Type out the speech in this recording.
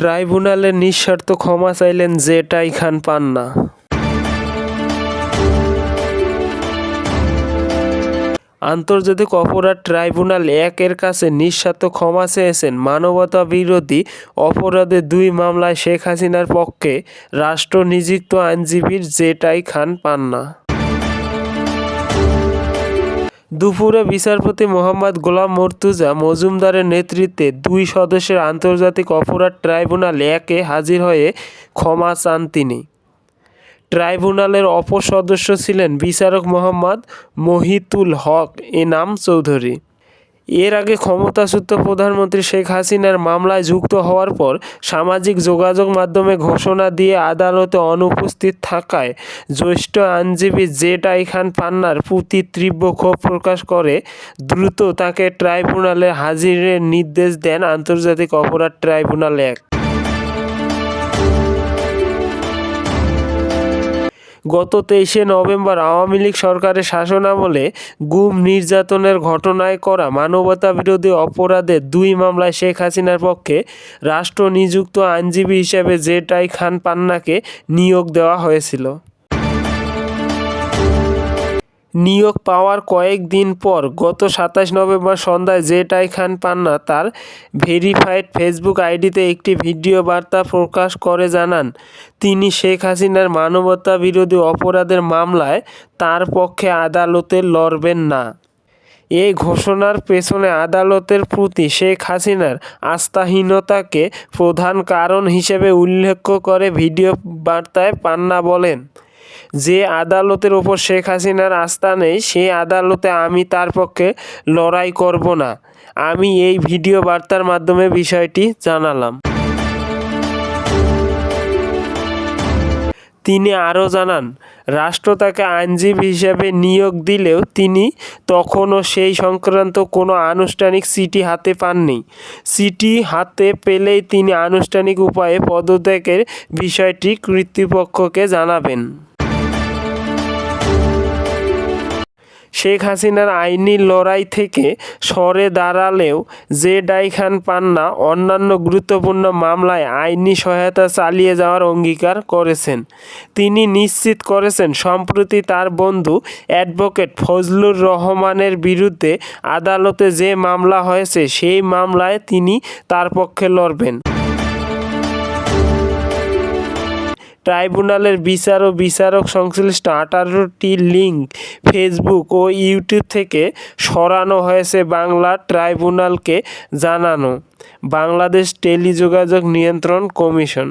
ট্রাইব্যুনালে নিঃশর্ত ক্ষমা চাইলেন জেটাই খান পান্না। আন্তর্জাতিক অপরাধ ট্রাইব্যুনাল একের কাছে নিঃস্বার্থ ক্ষমা চেয়েছেন। মানবতা বিরোধী অপরাধের দুই মামলায় শেখ হাসিনার পক্ষে রাষ্ট্র নিযুক্ত আইনজীবীর জেটাই খান পান্না। দুপুরে বিচারপতি মোহাম্মদ গোলাম মর্তুজা মজুমদারের নেতৃত্বে দুই সদস্যের আন্তর্জাতিক অপরাধ ট্রাইব্যুনাল একে হাজির হয়ে ক্ষমা চান তিনি। ট্রাইব্যুনালের অপর সদস্য ছিলেন বিচারক মোহাম্মদ মহিতুল হক এনাম চৌধুরী। এর আগে ক্ষমতাসূত্র প্রধানমন্ত্রী শেখ হাসিনার মামলায় যুক্ত হওয়ার পর সামাজিক যোগাযোগ মাধ্যমে ঘোষণা দিয়ে আদালতে অনুপস্থিত থাকায় জ্যেষ্ঠ আইনজীবী জেটাই খান পান্নার প্রতি তীব্র ক্ষোভ প্রকাশ করে। দ্রুত তাকে ট্রাইব্যুনালে হাজিরের নির্দেশ দেন আন্তর্জাতিক অপরাধ ট্রাইব্যুনাল এক। গত তেইশে নভেম্বর আওয়ামী লীগ সরকারের শাসনামলে গুম নির্যাতনের ঘটনায় করা মানবতা বিরোধী অপরাধে দুই মামলায় শেখ হাসিনার পক্ষে রাষ্ট্র নিযুক্ত আইনজীবী হিসেবে জেটাই খান পান্নাকে নিয়োগ দেওয়া হয়েছিল। নিয়োগ পাওয়ার কয়েকদিন পর গত সাতাশ নভেম্বর সন্ধ্যায় জেটাই খান পান্না তার ভেরিফাইড ফেসবুক আইডিতে একটি ভিডিও বার্তা প্রকাশ করে জানান, তিনি শেখ হাসিনার মানবতা বিরোধী অপরাধের মামলায় তার পক্ষে আদালতে লড়বেন না। এই ঘোষণার পেছনে আদালতের প্রতি শেখ হাসিনার আস্থাহীনতাকে প্রধান কারণ হিসেবে উল্লেখ করে ভিডিও বার্তায় পান্না বলেন। যে আদালতের ওপর শেখ হাসিনার আস্থা নেই সেই আদালতে আমি তার পক্ষে লড়াই করব না। আমি এই ভিডিও বার্তার মাধ্যমে বিষয়টি জানালাম। তিনি আরও জানান, রাষ্ট্র তাকে আইনজীবী হিসেবে নিয়োগ দিলেও তিনি তখনও সেই সংক্রান্ত কোনো আনুষ্ঠানিক চিঠি হাতে পাননি। চিঠি হাতে পেলেই তিনি আনুষ্ঠানিক উপায়ে পদত্যাগের বিষয়টি কর্তৃপক্ষকে জানাবেন। শেখ হাসিনার আইনি লড়াই থেকে সরে দাঁড়ালেও জেডাই খান পান্না অন্যান্য গুরুত্বপূর্ণ মামলায় আইনি সহায়তা চালিয়ে যাওয়ার অঙ্গীকার করেছেন। তিনি নিশ্চিত করেছেন, সম্প্রতি তার বন্ধু অ্যাডভোকেট ফজলুর রহমানের বিরুদ্ধে আদালতে যে মামলা হয়েছে, সেই মামলায় তিনি তার পক্ষে লড়বেন। ট্রাইব্যুনালের বিচার ও বিচারক সংশ্লিষ্ট আঠারোটি লিঙ্ক ফেসবুক ও ইউটিউব থেকে সরানো হয়েছে বাংলা ট্রাইব্যুনালকে জানানো। বাংলাদেশ টেলিযোগাযোগ নিয়ন্ত্রণ কমিশন।